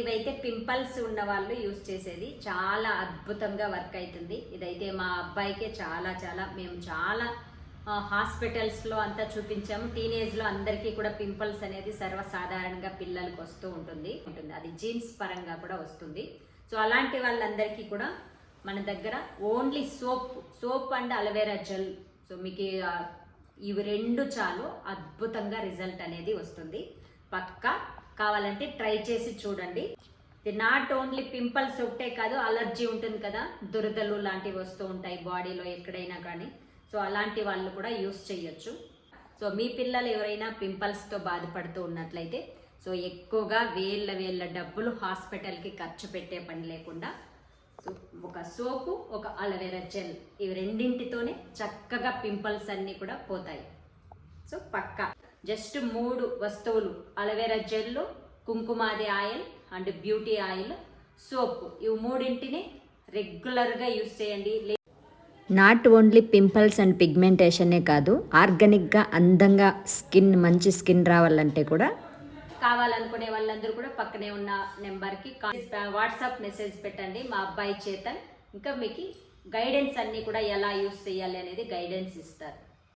ఇవైతే పింపుల్స్ ఉన్న వాళ్ళు యూస్ చేసేది. చాలా అద్భుతంగా వర్క్ అవుతుంది ఇదైతే మా అబ్బాయికే చాలా చాలా మేము చాలా హాస్పిటల్స్లో అంతా చూపించాము. టీనేజ్లో అందరికీ కూడా పింపుల్స్ అనేది సర్వసాధారణంగా పిల్లలకు వస్తూ ఉంటుంది. ఉంటుంది. అది జీన్స్ పరంగా కూడా వస్తుంది. సో అలాంటి వాళ్ళందరికీ కూడా మన దగ్గర only soap soap and aloe vera gel. So మీకు ఇవి రెండు చాలు. అద్భుతంగా రిజల్ట్ అనేది వస్తుంది. పక్కా కావాలంటే ట్రై చేసి చూడండి. ఇది నాట్ ఓన్లీ పింపుల్స్ ఒకటే కాదు అలర్జీ ఉంటుంది కదా. దురదలు లాంటివి వస్తూ ఉంటాయి బాడీలో ఎక్కడైనా కానీ. సో అలాంటి వాళ్ళు కూడా యూస్ చేయొచ్చు. సో మీ పిల్లలు ఎవరైనా పింపుల్స్తో బాధపడుతూ ఉన్నట్లయితే సో ఎక్కువగా వేళ్ళ వేళ్ళ డబ్బులు హాస్పిటల్కి ఖర్చు పెట్టే పని లేకుండా సో ఒక సోపు ఒక అలవేరా జెల్ ఇవి రెండింటితోనే చక్కగా పింపుల్స్ అన్నీ కూడా పోతాయి. సో పక్కా. జస్ట్ మూడు వస్తువులు. Aloe vera gel kumkumadi oil and beauty oil soap. ఇవి మూడింటిని రెగ్యులర్గా యూస్ చేయండి. నాట్ ఓన్లీ పింపుల్స్ అండ్ పిగ్మెంటేషనే కాదు ఆర్గానిక్గా అందంగా స్కిన్ మంచి స్కిన్ రావాలంటే కూడా. కావాలనుకునే వాళ్ళందరూ కూడా పక్కనే ఉన్న నెంబర్కి వాట్సాప్ మెసేజ్ పెట్టండి. మా అబ్బాయి చేతన్. ఇంకా మీకు గైడెన్స్ అన్నీ కూడా ఎలా యూస్ చేయాలి అనేది గైడెన్స్ ఇస్తారు.